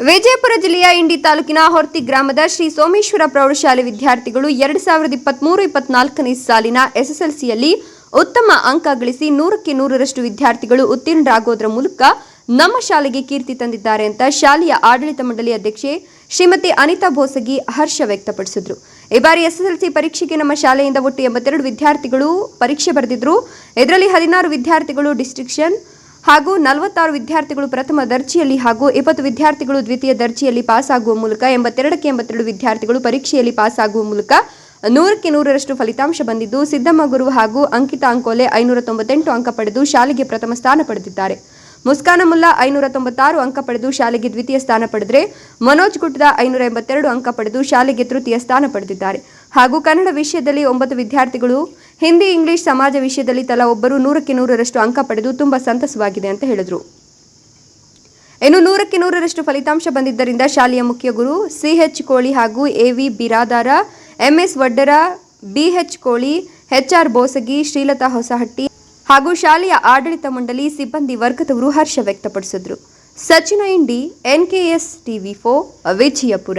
ವಿಜಯಪುರ ಜಿಲ್ಲೆಯ ಇಂಡಿ ತಾಲೂಕಿನ ಹೊರ್ತಿ ಗ್ರಾಮದ ಶ್ರೀ ಸೋಮೇಶ್ವರ ಪ್ರೌಢಶಾಲೆ ವಿದ್ಯಾರ್ಥಿಗಳು ಎರಡು ಸಾವಿರದ ಇಪ್ಪತ್ಮೂರು ಇಪ್ಪತ್ನಾಲ್ಕನೇ ಸಾಲಿನ ಎಸ್ಎಸ್ಎಲ್ಸಿಯಲ್ಲಿ ಉತ್ತಮ ಅಂಕ ಗಳಿಸಿ ನೂರಕ್ಕೆ ನೂರರಷ್ಟು ವಿದ್ಯಾರ್ಥಿಗಳು ಉತ್ತೀರ್ಣರಾಗೋದ್ರ ಮೂಲಕ ನಮ್ಮ ಶಾಲೆಗೆ ಕೀರ್ತಿ ತಂದಿದ್ದಾರೆ ಅಂತ ಶಾಲೆಯ ಆಡಳಿತ ಮಂಡಳಿ ಅಧ್ಯಕ್ಷೆ ಶ್ರೀಮತಿ ಅನಿತಾ ಭೋಸಗಿ ಹರ್ಷ ವ್ಯಕ್ತಪಡಿಸಿದ್ರು. ಈ ಬಾರಿ ಎಸ್ಎಸ್ಎಲ್ಸಿ ಪರೀಕ್ಷೆಗೆ ನಮ್ಮ ಶಾಲೆಯಿಂದ ಒಟ್ಟು ಎಂಬತ್ತೆರಡು ವಿದ್ಯಾರ್ಥಿಗಳು ಪರೀಕ್ಷೆ ಬರೆದಿದ್ರು. ಇದರಲ್ಲಿ ಹದಿನಾರು ವಿದ್ಯಾರ್ಥಿಗಳು ಡಿಸ್ಟಿಂಕ್ಷನ್ ಹಾಗೂ ನಲವತ್ತಾರು ವಿದ್ಯಾರ್ಥಿಗಳು ಪ್ರಥಮ ದರ್ಜೆಯಲ್ಲಿ ಹಾಗೂ ಇಪ್ಪತ್ತು ವಿದ್ಯಾರ್ಥಿಗಳು ದ್ವಿತೀಯ ದರ್ಜೆಯಲ್ಲಿ ಪಾಸ್ ಆಗುವ ಮೂಲಕ, ಎಂಬತ್ತೆರಡಕ್ಕೆ ಎಂಬತ್ತೆರಡು ವಿದ್ಯಾರ್ಥಿಗಳು ಪರೀಕ್ಷೆಯಲ್ಲಿ ಪಾಸ್ ಆಗುವ ಮೂಲಕ ನೂರಕ್ಕೆ ನೂರರಷ್ಟು ಫಲಿತಾಂಶ ಬಂದಿದ್ದು, ಸಿದ್ದಮ್ಮ ಗುರು ಹಾಗೂ ಅಂಕಿತಾ ಅಂಕೋಲೆ ಐನೂರ ತೊಂಬತ್ತೆಂಟು ಅಂಕ ಪಡೆದು ಶಾಲೆಗೆ ಪ್ರಥಮ ಸ್ಥಾನ ಪಡೆದಿದ್ದಾರೆ. ಮುಸ್ಕಾನ ಮುಲ್ಲಾ ಐನೂರ ತೊಂಬತ್ತಾರು ಅಂಕ ಪಡೆದು ಶಾಲೆಗೆ ದ್ವಿತೀಯ ಸ್ಥಾನ ಪಡೆದರೆ ಮನೋಜ್ ಗುಟ್ಟದ ಐನೂರ ಎಂಬತ್ತೆರಡು ಅಂಕ ಪಡೆದು ಶಾಲೆಗೆ ತೃತೀಯ ಸ್ಥಾನ ಪಡೆದಿದ್ದಾರೆ. ಹಾಗೂ ಕನ್ನಡ ವಿಷಯದಲ್ಲಿ ಒಂಬತ್ತು ವಿದ್ಯಾರ್ಥಿಗಳು, ಹಿಂದಿ, ಇಂಗ್ಲಿಷ್, ಸಮಾಜ ವಿಷಯದಲ್ಲಿ ತಲಾ ಒಬ್ಬರು ನೂರಕ್ಕೆ ನೂರರಷ್ಟು ಅಂಕ ಪಡೆದು ತುಂಬಾ ಸಂತಸವಾಗಿದೆ ಅಂತ ಹೇಳಿದರು. ಇನ್ನು ನೂರಕ್ಕೆ ನೂರರಷ್ಟು ಫಲಿತಾಂಶ ಬಂದಿದ್ದರಿಂದ ಶಾಲೆಯ ಮುಖ್ಯ ಗುರು ಸಿಎಚ್ ಕೋಳಿ ಹಾಗೂ AV Biradar MS Vaddar BH Koli HR Bosagi, Shrilatha Hosahatti ಹಾಗೂ ಶಾಲೆಯ ಆಡಳಿತ ಮಂಡಳಿ ಸಿಬ್ಬಂದಿ ವರ್ಗದವರು ಹರ್ಷ ವ್ಯಕ್ತಪಡಿಸಿದ್ರು. ಸಚಿನ ಇಂಡಿ ಎನ್ಕೆಎಸ್ ಟಿವಿ ಫೋ ವಿಜಯಪುರ.